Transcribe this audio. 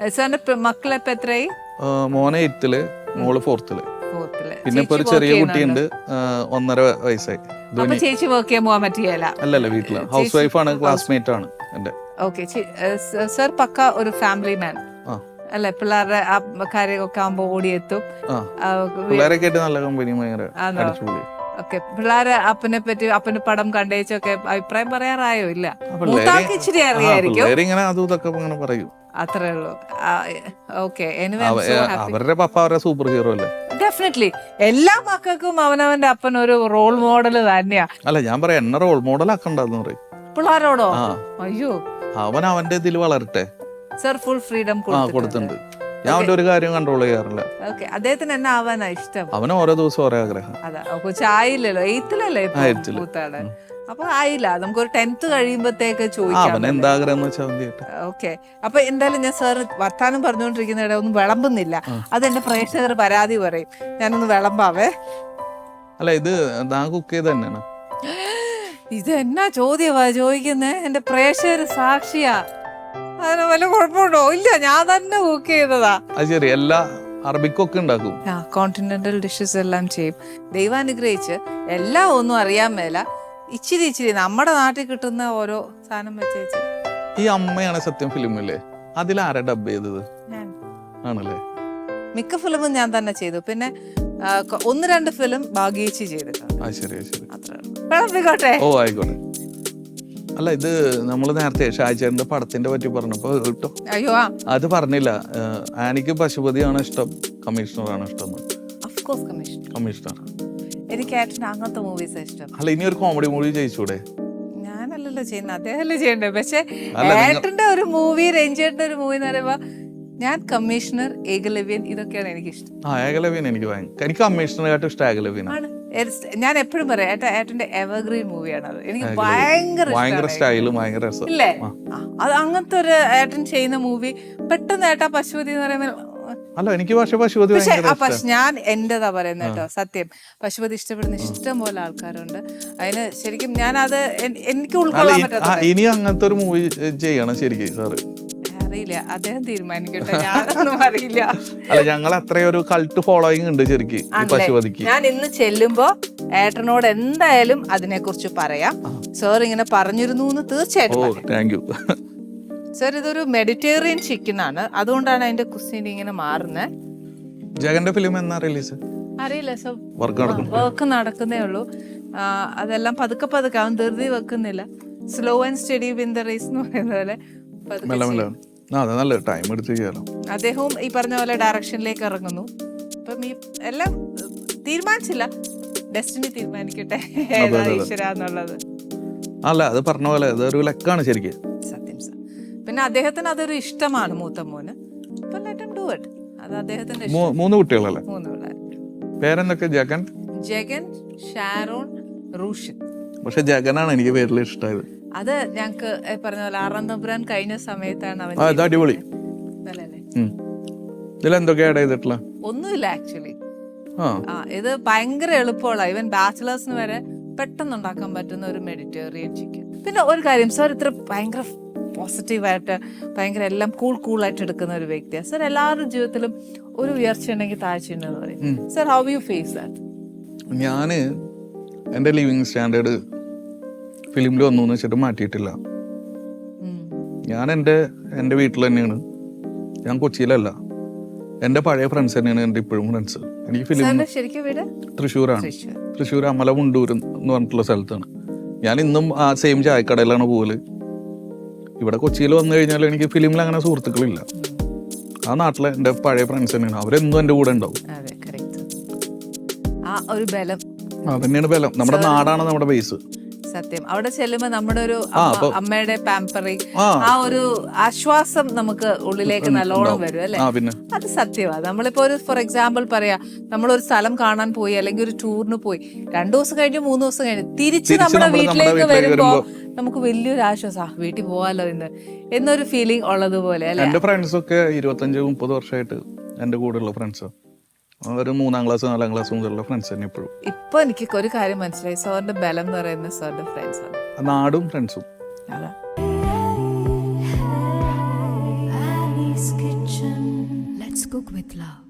സാറിന്റെ എത്രയായി മോനെ എയ്ത്തിൽ മോൾ ഫോർത്തിൽ. പിന്നെ ഇപ്പൊ ഒരു ചെറിയ കുട്ടിയുണ്ട് ഒന്നര വയസ്സായി. അപ്പൊ ചേച്ചി വർക്ക് ചെയ്യാൻ പോകാൻ പറ്റിയല്ല അല്ലല്ല വീട്ടിൽ. ഹൗസ് വൈഫ് ആണ് ക്ലാസ്മേറ്റ് ആണ് എന്റെ ഓക്കെ സർ പക്ക ഒരു ഫാമിലി മാൻ അല്ല പിള്ളേരുടെ ആ കാര്യമൊക്കെ ആകുമ്പോ ഓടിയെത്തും. പിള്ളേരൊക്കെ നല്ല കമ്പനി ഭയങ്കര ഓക്കെ പിള്ളേരെ അപ്പനെ പറ്റി അപ്പന് പടം കണ്ടേച്ചൊക്കെ അഭിപ്രായം പറയാറായോ? ഇല്ല. മൂത്താൾക്ക് ഇച്ചിരി അറിയായിരിക്കും. പിള്ളേര് ഇങ്ങനെ അതും ഇതൊക്കെ ഇങ്ങനെ പറയും. അത്രേ ഉള്ളൂ. ഓക്കെ അവ- അവരുടെ പപ്പ അവരുടെ സൂപ്പർ ഹീറോ അല്ലേ? ഡെഫിനറ്റ്ലി എല്ലാ മക്കൾക്കും അവനവന്റെ അപ്പൻ ഒരു റോൾ മോഡൽ തന്നെയാ. അല്ല ഞാൻ പറയാം എന്നെ റോൾ മോഡൽ ആക്കണ്ടെന്ന് പറയും. പിള്ളേരോടോ? അയ്യോ. അവൻ അവന്റെ ഇതിൽ വളരട്ടെ. സർ ഫുൾ ഫ്രീഡം കൊടുത്തിട്ടുണ്ട്. ഞാൻ അവന്റെ ഒരു കാര്യം കൺട്രോൾ ചെയ്യാറില്ല. അദ്ദേഹത്തിന് എന്നെ ആവാനാ ഇഷ്ടം? അവന് ഓരോ ദിവസം ഓരോ ആഗ്രഹം. അതാ കൊച്ചായില്ലല്ലോ എയ്ത്തിലല്ലേ ഇപ്പൊ അപ്പൊ ആയില്ല. നമുക്കൊരു ടെൻത്ത് കഴിയുമ്പത്തേക്ക് ആ ചോദിക്കാം ഓക്കെ. അപ്പൊ എന്തായാലും ഞാൻ സാർ വർത്താനം പറഞ്ഞുകൊണ്ടിരിക്കുന്ന പറഞ്ഞുകൊണ്ടിരിക്കുന്നിടെ ഒന്നും വിളമ്പുന്നില്ല. അതെന്റെ പ്രേക്ഷകർ പരാതി പറയും. ഞാനൊന്ന് വിളമ്പാവേ. അല്ല ഇത് കുക്ക് ചെയ്ത് തന്നെയാണ്. ഇത് എന്നാ ചോദ്യമാ ചോദിക്കുന്നേ? എന്റെ പ്രേക്ഷകർ സാക്ഷിയാ. അതിന് വല്ല കുഴപ്പമുണ്ടോ? ഇല്ല ഞാൻ തന്നെ കുക്ക് ചെയ്തതാ. അത് ശരി എല്ലാ അറബിക്കൊക്കെ ഉണ്ടാക്കും. ആ കോണ്ടിനെന്റൽ ഡിഷസ് എല്ലാം ചെയ്യും. ദൈവാനുഗ്രഹിച്ച് എല്ലാം ഒന്നും അറിയാൻ മേല. ഇച്ചിരി ഇച്ചിരി നമ്മുടെ നാട്ടിൽ കിട്ടുന്ന ഓരോ സാധനം വെച്ചേച്ച് ഈ അമ്മയാണ് സത്യം ഫിലിമില്ലേ അതിലാരാ ഡബ് ചെയ്തത്? ആണല്ലേ? മിക്ക ഫിലിമും ഞാൻ തന്നെ ചെയ്തു. പിന്നെ ഒന്ന് രണ്ട് ഫിലിം ഭാഗ്യേച്ചി ചെയ്തിട്ടുണ്ട്. ഓ ആയിക്കോട്ടെ. അല്ല ഇത് നമ്മൾ നേരത്തെ ഷാജാന്റെ പടത്തിന്റെ പറ്റി പറഞ്ഞപ്പോ കേട്ടോ. അയ്യോ അത് പറഞ്ഞില്ല. ആനിക്ക് പശുപതിയാണ് ഇഷ്ടം. കമ്മീഷണറാണ് ഇഷ്ടം കമ്മീഷണർ. എനിക്ക് ഏട്ടൻ അങ്ങനത്തെ മൂവീസ് ഇഷ്ടം. അല്ല ഇനി ഒരു കോമഡി മൂവി ചെയ്യിച്ചൂടെ ഞാനല്ലല്ലോ ചെയ്യുന്നത് അദ്ദേഹമല്ലേ ചെയ്യണ്ടേ? പക്ഷെ ഏട്ടന്റെ ഒരു മൂവി രഞ്ജേട്ടന്റെ ഒരു മൂവി എന്ന് പറയുമ്പോ ഞാൻ കമ്മീഷണർ ഏകലവ്യൻ ഇതൊക്കെയാണ് എനിക്ക് ഇഷ്ടം ആ ഏകലവ്യൻ എനിക്ക് എനിക്ക് കമ്മീഷണറായിട്ട് ഇഷ്ടം ഏകലവ്യനാണ് ഞാൻ എപ്പോഴും പറയാം ഏട്ടാ ഏട്ടന്റെ എവർഗ്രീൻ മൂവിയാണ് അത്. എനിക്ക് ഭയങ്കര ഭയങ്കര സ്റ്റൈലും ഭയങ്കര ഇല്ലേ? അത് അങ്ങനത്തെ ഒരു ഏട്ടൻ ചെയ്യുന്ന മൂവി പെട്ടെന്ന് ഏട്ടാ പശുപതി എന്ന് പറയുമ്പോൾ അല്ല എനിക്ക് പക്ഷേ പശുപതി പക്ഷെ ഞാൻ എന്റെതാ പറയുന്നത് കേട്ടോ സത്യം. പശുപതി ഇഷ്ടപ്പെടുന്ന ഇഷ്ടം പോലെ ആൾക്കാരുണ്ട്. അതിന് ശരിക്കും ഞാൻ അത് എനിക്ക് ഉൾക്കൊള്ളാൻ പറ്റാത്ത ഇനി അങ്ങനത്തെ ഒരു മൂവി ചെയ്യണം ശരിക്കും സാറ്. അറിയില്ല അദ്ദേഹം തീരുമാനിക്കട്ടെ ഞാനൊന്നും അറിയില്ല. അല്ല ഞങ്ങൾ അത്രയും ഒരു കൾട്ട് ഫോളോയിങ് ഉണ്ട് ശരിക്കും ഞാൻ ഇന്ന് ചെല്ലുമ്പോ ഏട്ടനോട് എന്തായാലും അതിനെ കുറിച്ച് പറയാം സാർ ഇങ്ങനെ പറഞ്ഞിരുന്നു എന്ന് തീർച്ചയായിട്ടും. താങ്ക് യു സാർ ഇതൊരു മെഡിറ്റേറിയൻ ചിക്കൻ ആണ്. അതുകൊണ്ടാണ് അതിന്റെ കുസിൻ ഇങ്ങനെ മാറുന്നത് ജഗന്റെ ഫിലിം എന്നാ റിലീസ് അറിയില്ല സർ വർക്ക് നടക്കും. വർക്ക് നടക്കുന്നേ ഉള്ളൂ. അതെല്ലാം പതുക്കെ പതുക്കെ അവൻ ധൃതി വെക്കുന്നില്ല. Slow and steady win the race എന്ന് പറയുന്ന പോലെ പതുക്കെ മെല്ലെ മെല്ലെ. ചെയ്യും. ആ അതെ നല്ല ടൈം എടുത്ത് ചെയ്യാലോ. അദ്ദേഹവും ഈ പറഞ്ഞ പോലെ ഡയറക്ഷനിലേക്ക് ഇറങ്ങുന്നു. അപ്പം ഈ എല്ലാം തീരുമാനിച്ചില്ല. ഡെസ്റ്റിനി തീരുമാനിക്കട്ടെ. ഏതാ അതെ. ഈശ്വര എന്നുള്ളത്. അല്ല അത് പറഞ്ഞ പോലെ അതൊരു ലക്കാണ് ശരിക്കും. പിന്നെ അദ്ദേഹത്തിന് അതൊരു ഇഷ്ടമാണ് മൂത്ത മോന് അപ്പം ലെറ്റ് ഡു ഇറ്റ് അത് അദ്ദേഹത്തിന്റെ ഇഷ്ടം. മൂന്ന് കുട്ടികളല്ലേ? മൂന്ന് പിള്ളേർ പേരെന്തൊക്കെ? ജഗൻ? ജഗൻ ഷാരോൺ റൂഷൻ. പക്ഷെ ജഗനാണ് എനിക്ക് പേരിൽ ഇഷ്ടമായത് അത് ഞങ്ങക്ക് ഏ, പറഞ്ഞ പോലെ ആറാം തമ്പുരാൻ കഴിഞ്ഞ സമയത്താണ് അവൻ ആ ഇത് അടിപൊളി. നല്ലല്ലേ ഉം. ഇതിലെന്തൊക്കെയാ ആഡ് ചെയ്തിട്ടുള്ള? ഒന്നുമില്ല ആക്ച്വലി ആ. ആ ഇത് ഭയങ്കര എളുപ്പമുള്ള ഇവൻ ബാച്ചിലേഴ്സിന് വരെ പെട്ടെന്ന് ഉണ്ടാക്കാൻ പറ്റുന്ന ഒരു മെഡിറ്റേറിയൻ ചിക്കൻ പിന്നെ ഒരു കാര്യം സാർ ഇത്ര ഭയങ്കര പോസിറ്റീവായിട്ട് ഭയങ്കര എല്ലാം കൂൾ കൂളായിട്ട് എടുക്കുന്ന ഒരു വ്യക്തിയാണ്. സാർ എല്ലാവരുടെ ജീവിതത്തിലും ഒരു ഉയർച്ച ഉണ്ടെങ്കിൽ താഴ്ച ഉണ്ടെന്ന് പറയും. Sir how you face that ഞാൻ എന്റെ ലിവിങ് സ്റ്റാൻഡേർഡ് ഫിലിമിൽ വന്നു എന്ന് വെച്ചിട്ട് മാറ്റിയിട്ടില്ല. ഞാൻ എന്റെ എന്റെ വീട്ടിൽ തന്നെയാണ്. ഞാൻ കൊച്ചിയിലല്ല. എന്റെ പഴയ ഫ്രണ്ട്സ് തന്നെയാണ് എന്റെ ഇപ്പോഴും ഫ്രണ്ട്സ് എനിക്ക് ഫിലിം തൃശ്ശൂരാണ്. തൃശ്ശൂർ. തൃശ്ശൂർ അമല മുണ്ടൂർ എന്ന് പറഞ്ഞിട്ടുള്ള സ്ഥലത്താണ്. ഞാൻ ഇന്നും ആ സെയിം ചായക്കടയിലാണ് പോകൽ ഇവിടെ കൊച്ചിയിൽ വന്നു കഴിഞ്ഞാൽ എനിക്ക് ഫിലിമിൽ അങ്ങനെ സുഹൃത്തുക്കളില്ല. ആ നാട്ടിലെ എന്റെ പഴയ ഫ്രണ്ട്സ് തന്നെയാണ്. അവരെന്നും എന്റെ കൂടെ ഉണ്ടാവും. ആ ഒരു ബലം. അതന്നെയാണ് ബലം. നമ്മുടെ നാടാണ് നമ്മുടെ ബേസ് സത്യം. അവിടെ ചെല്ലുമ്പോ നമ്മുടെ ഒരു അമ്മയുടെ പാമ്പറി ആ. ഒരു ആശ്വാസം നമുക്ക് ഉള്ളിലേക്ക് നല്ലോണം വരും അല്ലെ? അത് സത്യമാണ് നമ്മളിപ്പോ ഒരു ഫോർ എക്സാമ്പിൾ പറയാ നമ്മളൊരു സ്ഥലം കാണാൻ പോയി അല്ലെങ്കിൽ ഒരു ടൂറിന് പോയി രണ്ടു ദിവസം കഴിഞ്ഞ് മൂന്ന് ദിവസം കഴിഞ്ഞ് തിരിച്ച് നമ്മുടെ വീട്ടിലേക്ക് വരുമ്പോ- നമുക്ക് വലിയൊരു ആശ്വാസം വീട്ടിൽ പോവാല്ലോ ഇന്ന് എന്നൊരു ഫീലിംഗ് ഉള്ളതുപോലെ അല്ലെ? എന്റെ ഫ്രണ്ട്സൊക്കെ ഇരുപത്തഞ്ച് മുപ്പത് വർഷമായിട്ട് എന്റെ കൂടെയുള്ള ഫ്രണ്ട്സ് ഒരു മൂന്നാം ക്ലാസ് നാലാം ക്ലാസ് മുതലുള്ള ഫ്രണ്ട്സ് തന്നെ ഇപ്പോഴും. ഇപ്പൊ എനിക്ക് ഒരു കാര്യം മനസ്സിലായി. സാറിന്റെ ബലം എന്ന് പറയുന്നത് സാറിന്റെ ഫ്രണ്ട്സ് ആണ്. നാടും ഫ്രണ്ട്സും. Let's cook with love.